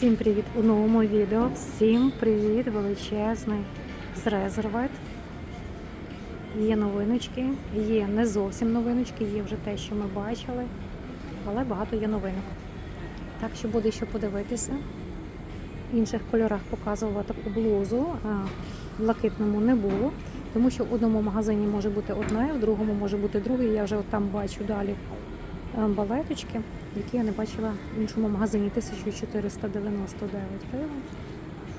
Всім привіт у новому відео. Всім привіт величезний з Резервет. Є новиночки, є не зовсім новиночки, є вже те, що ми бачили, але багато є новинок. Так що буде що подивитися. В інших кольорах показувала таку блузу, в блакитному не було, тому що в одному магазині може бути одне, в другому може бути друге. Я вже от там бачу далі е, балеточки, які я не бачила в іншому магазині 1499 гривень.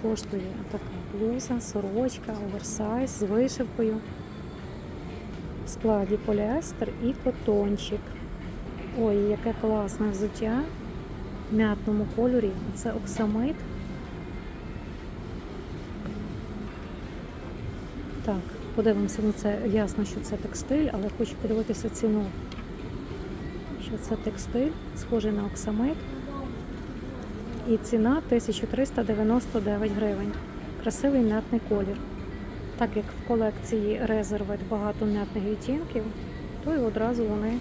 Коштує така блуза, сорочка, оверсайз з вишивкою. В складі поліестер і котончик. Ой, яке класне взуття в м'ятному кольорі. Це оксамит. Так, подивимося, ну це ясно, що це текстиль, але хочу подивитися ціну. Це текстиль, схожий на оксамит. І ціна 1399 гривень. Красивий м'ятний колір. Так як в колекції Резервет багато м'ятних відтінків, то і одразу вони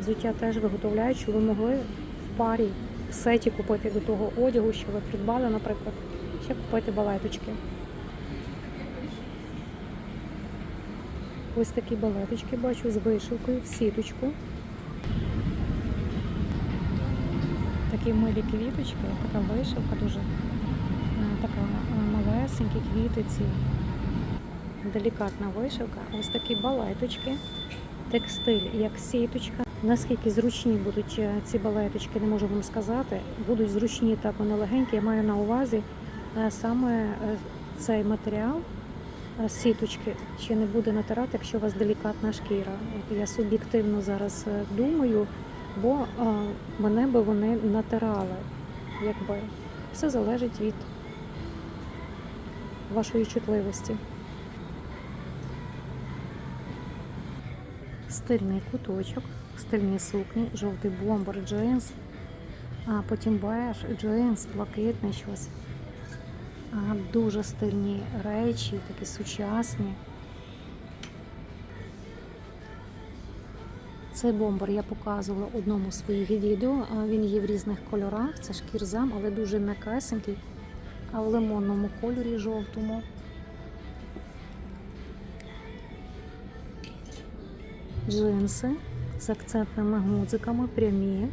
взуття теж виготовляють, що ви могли в парі в сеті купити до того одягу, що ви придбали, наприклад, ще купити балеточки. Ось такі балеточки бачу з вишивкою в сіточку. Такі милі квіточки, така вишивка дуже е, така малесенькі квітиці. Делікатна вишивка. Ось такі балеточки, текстиль як сіточка. Наскільки зручні будуть ці балеточки, не можу вам сказати. Будуть зручні, так вони легенькі. Я маю на увазі саме цей матеріал сіточки ще не буде натирати, якщо у вас делікатна шкіра. Я суб'єктивно зараз е, думаю, бо е, мене би вони натирали. Якби все залежить від вашої чутливості. Стильний куточок, стильні сукні, жовтий бомбер, джинс, а потім беж, джинс, блакитне щось. Дуже стильні речі, такі сучасні. Цей бомбер я показувала в одному з своїх відео. Він є в різних кольорах. Це шкірзам, але дуже м'якесенький, а в лимонному кольорі жовтому. Джинси з акцентними гудзиками, прямі.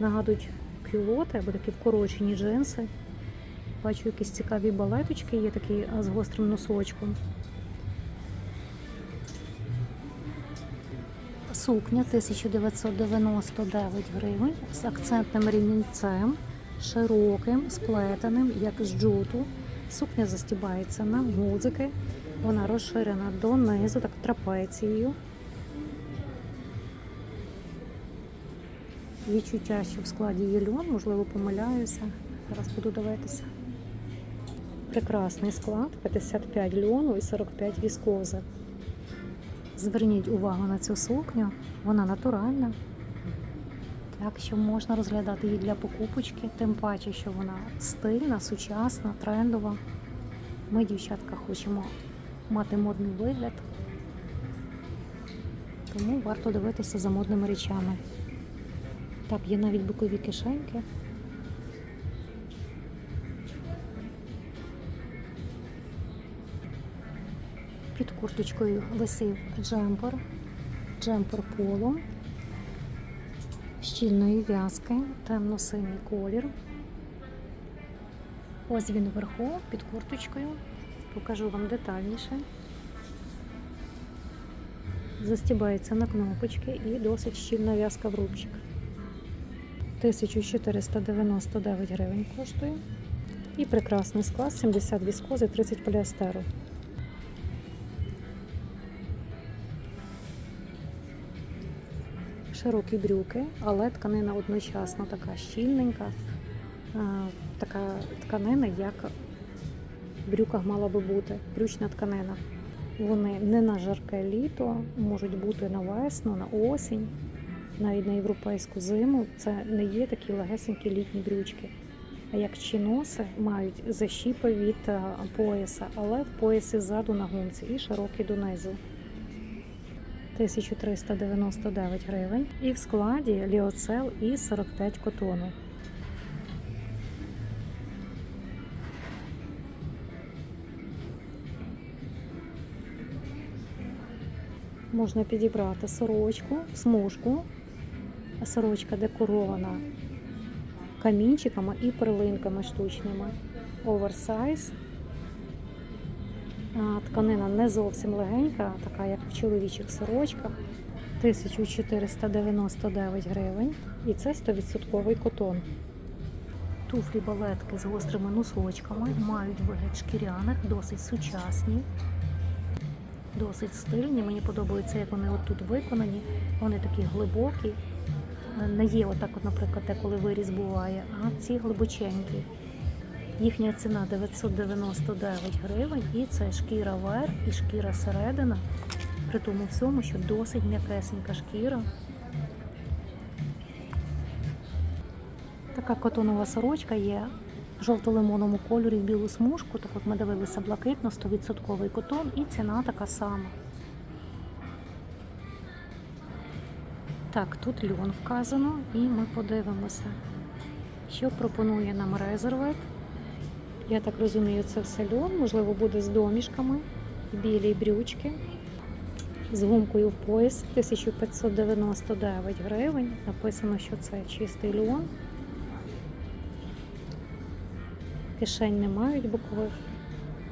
Нагадують кюлоти або такі вкорочені джинси. Бачу якісь цікаві балеточки, є такі з гострим носочком. Сукня 1999 гривень з акцентним рівнянцем, широким, сплетеним, як з джуту. Сукня застібається на гудзики. Вона розширена донизу, так трапецією. Відчуття, що в складі є льон, можливо, помиляюся. Зараз буду дивитися. Прекрасний склад, 55 льону і 45 віскози. Зверніть увагу на цю сукню, вона натуральна. Так що можна розглядати її для покупочки, тим паче, що вона стильна, сучасна, трендова. Ми, дівчатка, хочемо мати модний вигляд, тому варто дивитися за модними речами. Так, є навіть бокові кишеньки. Курточкою висив джемпер, джемпер поло, щільної в'язки, темно-синій колір. Ось він вверху під курточкою. Покажу вам детальніше. Застібається на кнопочки і досить щільна в'язка в рубчик. 1499 гривень коштує. І прекрасний склад 70 віскози, 30 поліестеру. Широкі брюки, але тканина одночасно така щільненька, така тканина, як в брюках мала би бути, брючна тканина. Вони не на жарке літо, можуть бути на весну, на осінь, навіть на європейську зиму. Це не є такі легесенькі літні брючки. А як чиноси мають защіпи від пояса, але в поясі ззаду на гумці і широкі донизу. 1399 гривень. І в складі ліоцел і 45 котону. Можна підібрати сорочку, смужку, сорочка декорована камінчиками і перлинками штучними. Оверсайз Тканина не зовсім легенька, така як в чоловічих сорочках. 1499 гривень. І це 100% котон. Туфлі балетки з гострими носочками мають вигляд шкіряних, досить сучасні, досить стильні. Мені подобається, як вони отут виконані. Вони такі глибокі. Не є отак, от, наприклад, те, коли виріз буває, а ці глибоченькі. Їхня ціна 999 гривень, і це шкіра верх і шкіра середина. При тому всьому, що досить м'якесенька шкіра. Така котонова сорочка є в жовто-лимонному кольорі в білу смужку. Так от ми дивилися блакитно, 100% котон, і ціна така сама. Так, тут льон вказано, і ми подивимося, що пропонує нам резервет. Я так розумію, це все льон, можливо, буде з домішками, білі брючки. З гумкою в пояс 1599 гривень. Написано, що це чистий льон. Кишень не мають бокових,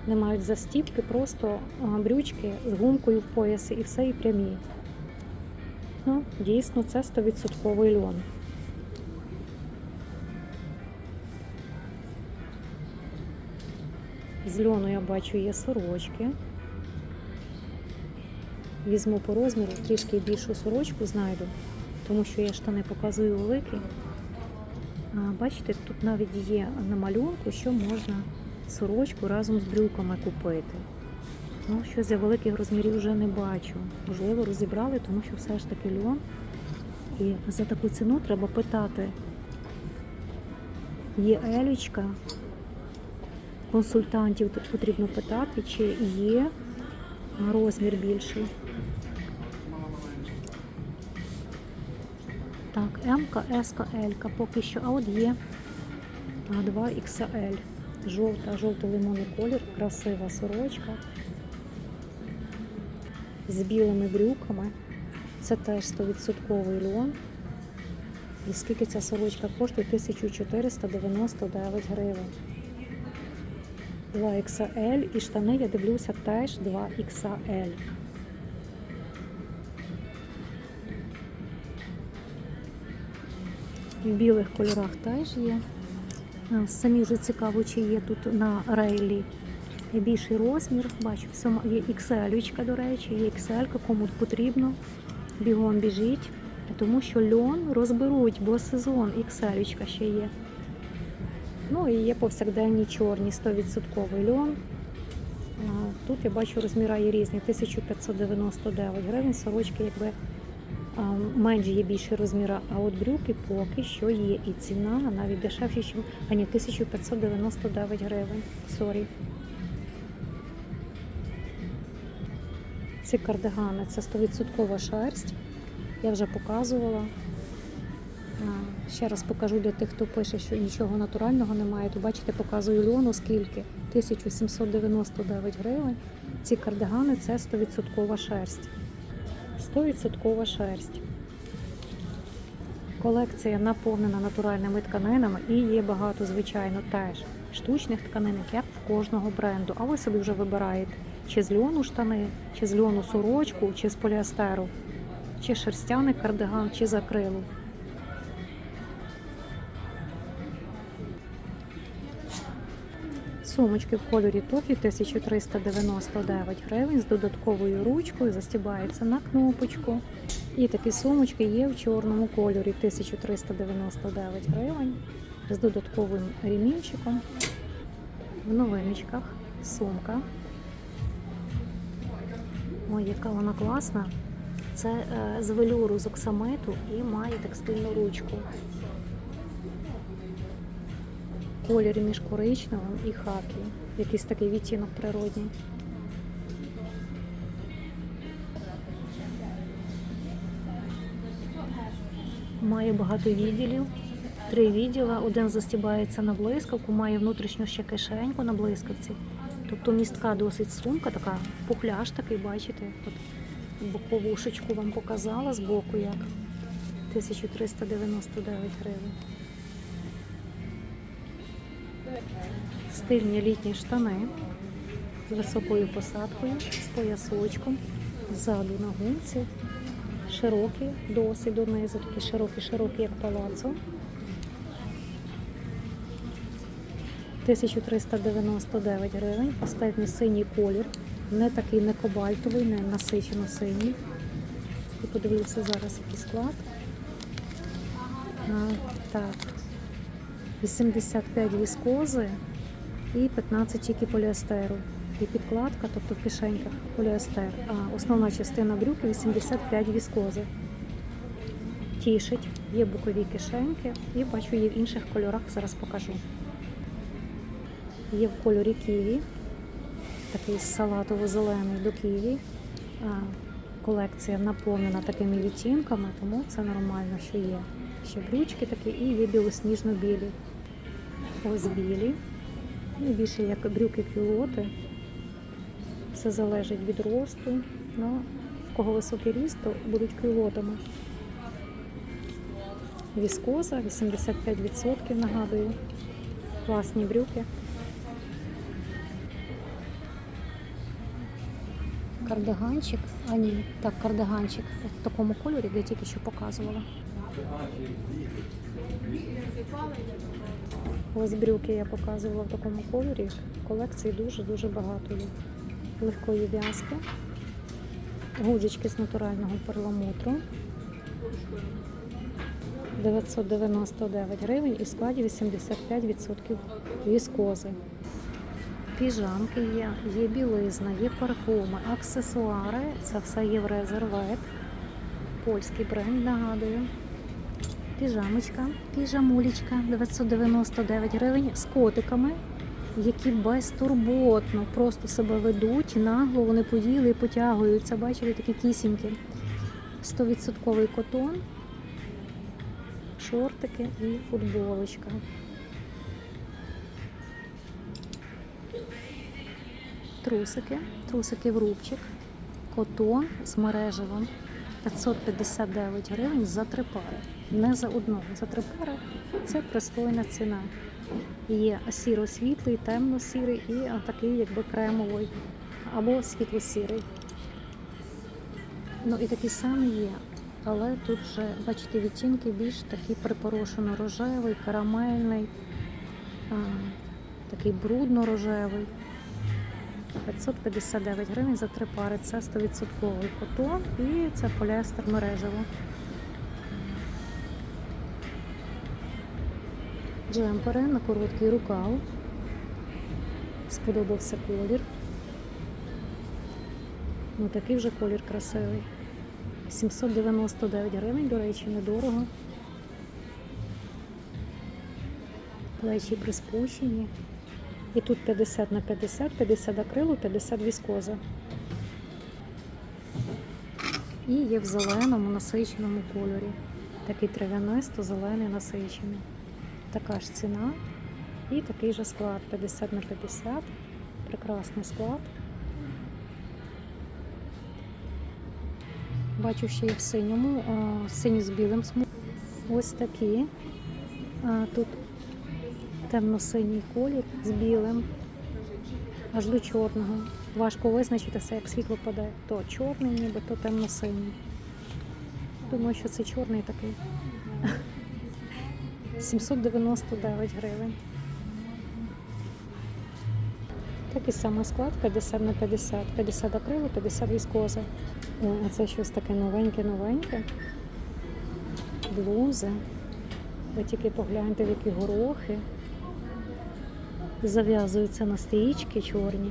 не мають застіпки, просто брючки з гумкою в поясі і все і прямі. Ну, дійсно, це 100% льон. З льону я бачу є сорочки. Візьму по розміру трішки більшу сорочку знайду, тому що я штани показую великі. А, Бачите, тут навіть є на малюнку, що можна сорочку разом з брюками купити. Ну, щось я великих розмірів вже не бачу. Можливо, розібрали, тому що все ж таки льон. І за таку ціну треба питати. Є елічка, консультантів тут потрібно питати, чи є розмір більший. Так, М, С, Л поки що, а от є 2 XL. Жовта, жовто-лимонний колір, красива сорочка з білими брюками. Це теж 100% льон. І скільки ця сорочка коштує? 1499 гривень. 2 XL і штани, я дивлюся, теж 2 XL. В білих кольорах теж є. Самі вже цікаво, чи є тут на рейлі більший розмір. Бачу, є XL, до речі, є XL, кому потрібно. Бігом біжіть, тому що льон розберуть, бо сезон XL ще є. Ну і є повсякденні чорні, 100% льон. Тут я бачу розміри є різні, 1599 гривень, сорочки якби а, менш є більші розміри, а от брюки поки що є. І ціна навіть дешевше, ніж а ні, 1599 гривень. Сорі. Ці кардигани це 100% шерсть. Я вже показувала. Ще раз покажу для тих, хто пише, що нічого натурального немає. То бачите, показую льону скільки. 1799 гривень. Ці кардигани це 100% шерсть. 100% шерсть. Колекція наповнена натуральними тканинами і є багато, звичайно, теж штучних тканин, як в кожного бренду. А ви собі вже вибираєте, чи з льону штани, чи з льону сорочку, чи з поліастеру, чи шерстяний кардиган, чи з акрилу. Сумочки в кольорі тофі 1399 гривень з додатковою ручкою, застібається на кнопочку. І такі сумочки є в чорному кольорі 1399 гривень з додатковим ремінчиком. В новиночках сумка. Ой, яка вона класна. Це е, з велюру з оксамиту і має текстильну ручку. Колір між коричневим і хакі. Якийсь такий відтінок природній. Має багато відділів. Три відділа. Один застібається на блискавку, має внутрішню ще кишеньку на блискавці. Тобто містка досить сумка, така пухляш такий, бачите. От боковушечку вам показала з боку як. 1399 гривень. Стильні літні штани з високою посадкою, з поясочком, ззаду на гумці, широкі, досить донизу, такі широкі-широкі, як палацо. 1399 гривень, пастельний синій колір, не такий не кобальтовий, не насичено синій. І подивлюся зараз, який склад. А, так. 85 віскози і 15 тільки поліестеру. І підкладка, тобто в кишеньках поліестер. А основна частина брюки 85 віскози. Тішить, є бокові кишеньки і бачу, є в інших кольорах, зараз покажу. Є в кольорі ківі, такий салатово-зелений до ківі. Колекція наповнена такими відтінками, тому це нормально, що є. Ще брючки такі і є білосніжно-білі. Ось білі. І більше як брюки кюлоти. Все залежить від росту. Ну, в кого високий ріст, то будуть кюлотами. Віскоза 85% нагадую. Класні брюки. Кардиганчик, а ні, так, кардиганчик в такому кольорі, де я тільки що показувала. Ось брюки я показувала в такому кольорі. Колекції дуже-дуже багато є. Легкої в'язки, гудзички з натурального перламутру. 999 гривень і складі 85% віскози. Піжамки є, є білизна, є парфуми, аксесуари. Це все є. Польський бренд, нагадую. Піжамочка, піжамулечка 999 гривень з котиками, які безтурботно просто себе ведуть, нагло вони поділи і потягуються. Бачили такі кісіньки. 100% котон, шортики і футболочка. Трусики, трусики в рубчик, котон з мережевим 559 гривень за три пари. Не за одну, за три пари це пристойна ціна. Є сіро-світлий, темно-сірий і такий, якби кремовий або світло-сірий. Ну і такий самий є. Але тут вже, бачите, відтінки більш такий припорошено-рожевий, карамельний, а, такий брудно-рожевий. 559 гривень за три пари. Це 100% котон і це поліестер мережево. Джемпери на короткий рукав. Сподобався колір. Ну такий вже колір красивий. 799 гривень, до речі, недорого. Плечі приспущені. І тут 50 на 50, 50 акрилу, 50 віскоза. І є в зеленому насиченому кольорі. Такий трав'янисто-зелений насичений. Така ж ціна. І такий же склад 50 на 50. Прекрасний склад. Бачу, ще є в синьому, синій з білим смугом. Ось такі. Тут темно-синій колір з білим, аж до чорного. Важко визначитися, як світло паде. То чорний, ніби, то темно-синій. Думаю, що це чорний такий. 799 гривень. Такий самий склад 50 на 50. 50 акрилу, 50 віскози. А це щось таке новеньке-новеньке. Блузи. Ви тільки погляньте, в які горохи. Зав'язуються на стрічки чорні.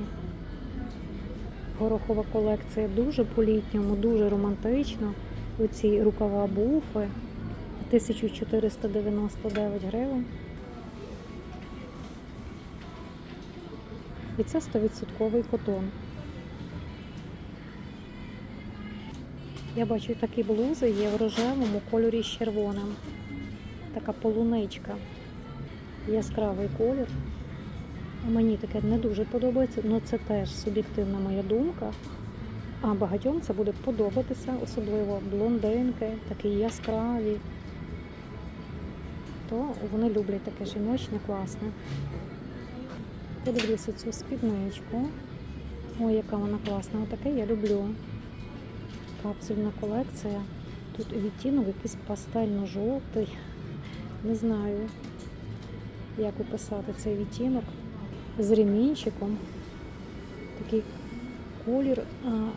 Горохова колекція дуже по-літньому, дуже романтично. Оці рукава буфи 1499 гривень. І це 100% котон. Я бачу такі блузи є в рожевому кольорі з червоним. Така полуничка. Яскравий колір. Мені таке не дуже подобається, але це теж суб'єктивна моя думка. А багатьом це буде подобатися, особливо блондинки, такі яскраві. То вони люблять таке жіночне, класне. Подивлюся цю спідничку. Ой, яка вона класна. Отаке я люблю. Капсульна колекція. Тут відтінок якийсь пастельно-жовтий. Не знаю, як описати цей відтінок. З ремінчиком. Такий колір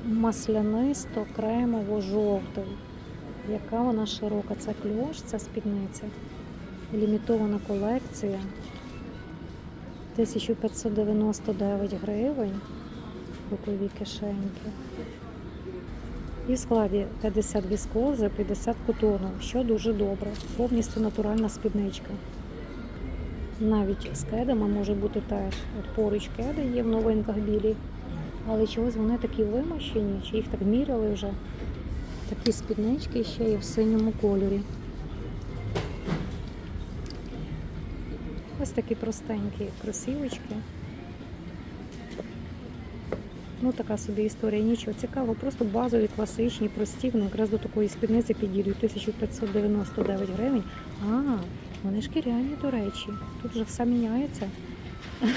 маслянисто-кремово-жовтий. Яка вона широка. Це кльош, ця спідниця. Лімітована колекція. 1599 гривень. Бокові кишеньки. І в складі 50 віскози, 50 котону, що дуже добре. Повністю натуральна спідничка. Навіть з кедами може бути теж. От поруч кеди є в новинках білі, але чогось вони такі вимощені, чи їх так міряли вже. Такі спіднички ще є в синьому кольорі. Ось такі простенькі кросівочки. Ну, така собі історія, нічого цікавого, просто базові, класичні, прості, вони якраз до такої спідниці підійдуть 1599 гривень. А, вони шкіряні, до речі. Тут вже все міняється.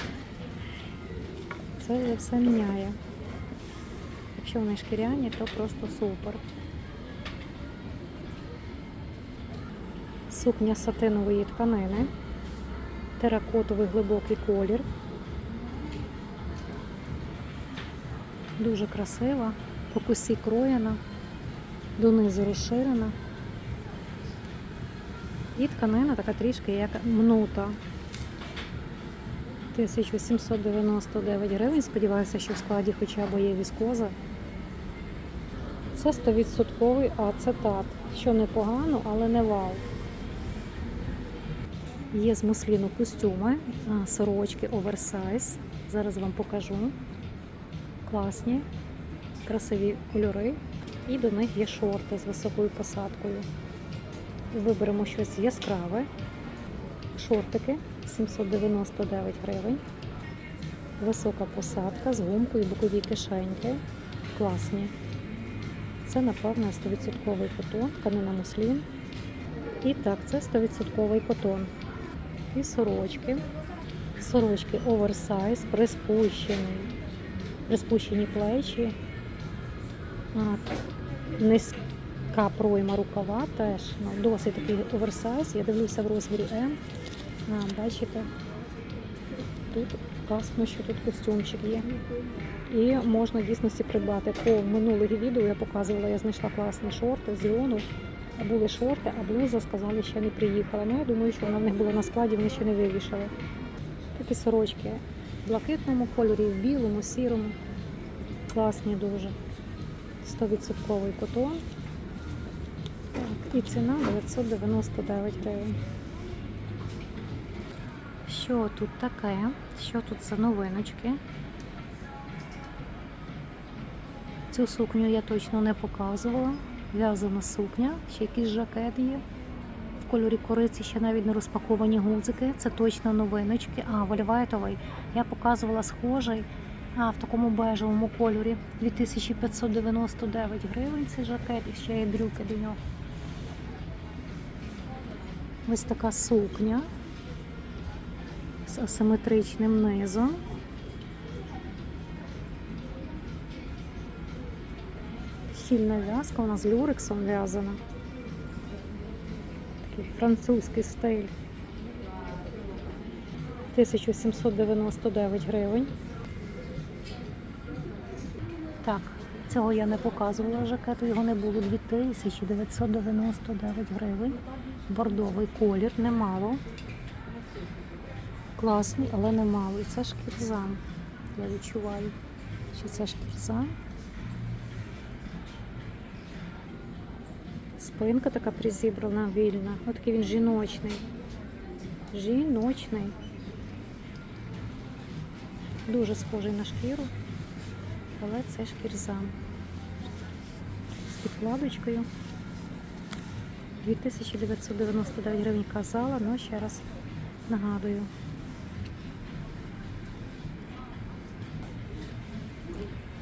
Це вже все міняє. Якщо вони шкіряні, то просто супер. Сукня сатинової тканини, теракотовий глибокий колір. Дуже красива, по косі кроєна, донизу розширена. І тканина така трішки як мнута. 1799 гривень. Сподіваюся, що в складі хоча б є віскоза. Це 100% ацетат, що непогано, але не вау. Є з мусліну костюми, сорочки оверсайз. Зараз вам покажу. Класні, красиві кольори. І до них є шорти з високою посадкою. Виберемо щось яскраве. Шортики 799 гривень. Висока посадка з гумкою, бокові кишеньки. Класні. Це, напевно, 100% котон, тканина муслін. І так, це 100% котон. І сорочки. Сорочки оверсайз, приспущений. Приспущені плечі. Низька пройма рукава теж. Ну, досить такий оверсайз. Я дивлюся в розмірі М. А, бачите, тут класно, що тут костюмчик є. І можна в дійсності придбати. По минулих відео я показувала, я знайшла класні шорти з льону. Були шорти, а блуза сказали, ще не приїхала. Ну, я думаю, що вона в них була на складі, вони ще не вивішали. Такі сорочки в блакитному кольорі, в білому, сірому. Класні дуже. 100% котон. Так, і ціна 999 гривень. Що тут таке? Що тут за новиночки? Цю сукню я точно не показувала. В'язана сукня, ще якийсь жакет є. В кольорі кориці ще навіть не розпаковані гудзики. Це точно новиночки. А, вольветовий. Я показувала схожий а, в такому бежевому кольорі. 2599 гривень цей жакет і ще є брюки до нього. Ось така сукня з асиметричним низом. Щільна в'язка, вона з люрексом в'язана. Такий французький стиль. 1799 гривень. Так, цього я не показувала жакету, його не було 2999 гривень. Бордовий колір, немало. Класний, але немало. І це шкірзан. Я відчуваю, що це шкірзан. Спинка така призібрана, вільна. Ось такий він жіночний. Жіночний. Дуже схожий на шкіру, але це шкірзан. З підкладочкою. 2999 гривень казала, але ще раз нагадую.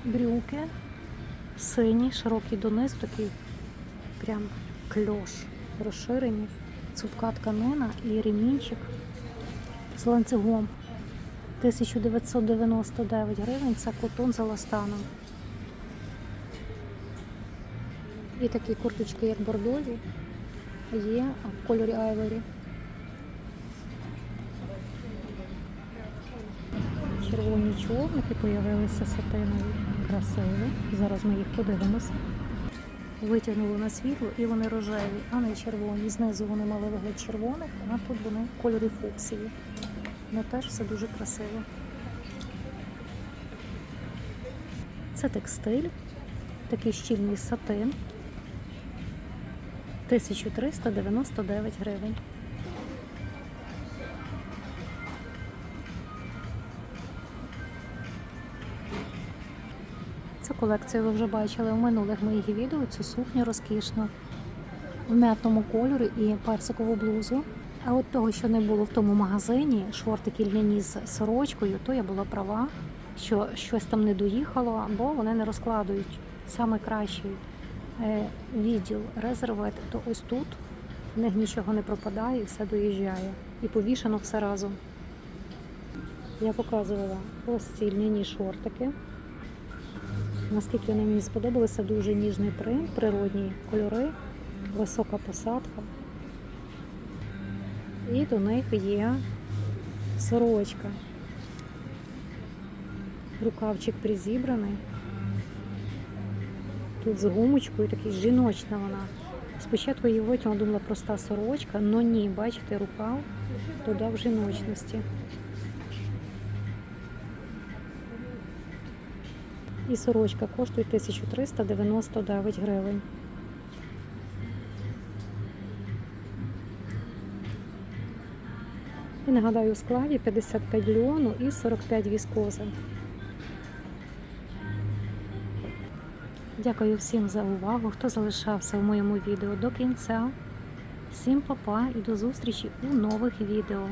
Брюки Синій, широкий донизу, такий прям кльош розширені. Цупка тканина і ремінчик з ланцюгом. 1999 гривень це котон з еластаном. І такі курточки, як бордові, є в кольорі айворі. Червоні човники появилися сатинові, красиві. Зараз ми їх подивимося. Витягнули на світло і вони рожеві, а не червоні. Знизу вони мали вигляд червоних, а тут вони кольори фуксії. Ну теж все дуже красиво. Це текстиль, такий щільний сатин. 1399 гривень. Колекцію ви вже бачили в минулих моїх відео. Цю сукню розкішну в м'ятному кольорі і персикову блузу. А от того, що не було в тому магазині, шортики льняні з сорочкою, то я була права, що щось там не доїхало, бо вони не розкладують. Саме кращий е, відділ резервет, то ось тут в них нічого не пропадає, все доїжджає. І повішено все разом. Я показувала ось ці льняні шортики. Наскільки вони мені сподобалися, дуже ніжний принт, природні кольори, висока посадка. І до них є сорочка. Рукавчик призібраний. Тут з гумочкою, такий жіночна вона. Спочатку її витягнула, думала проста сорочка, але ні, бачите, рукав додав жіночності. І сорочка коштує 1399 гривень. І нагадаю, у складі 55 льону і 45 віскози. Дякую всім за увагу, хто залишався в моєму відео до кінця. Всім па-па і до зустрічі у нових відео.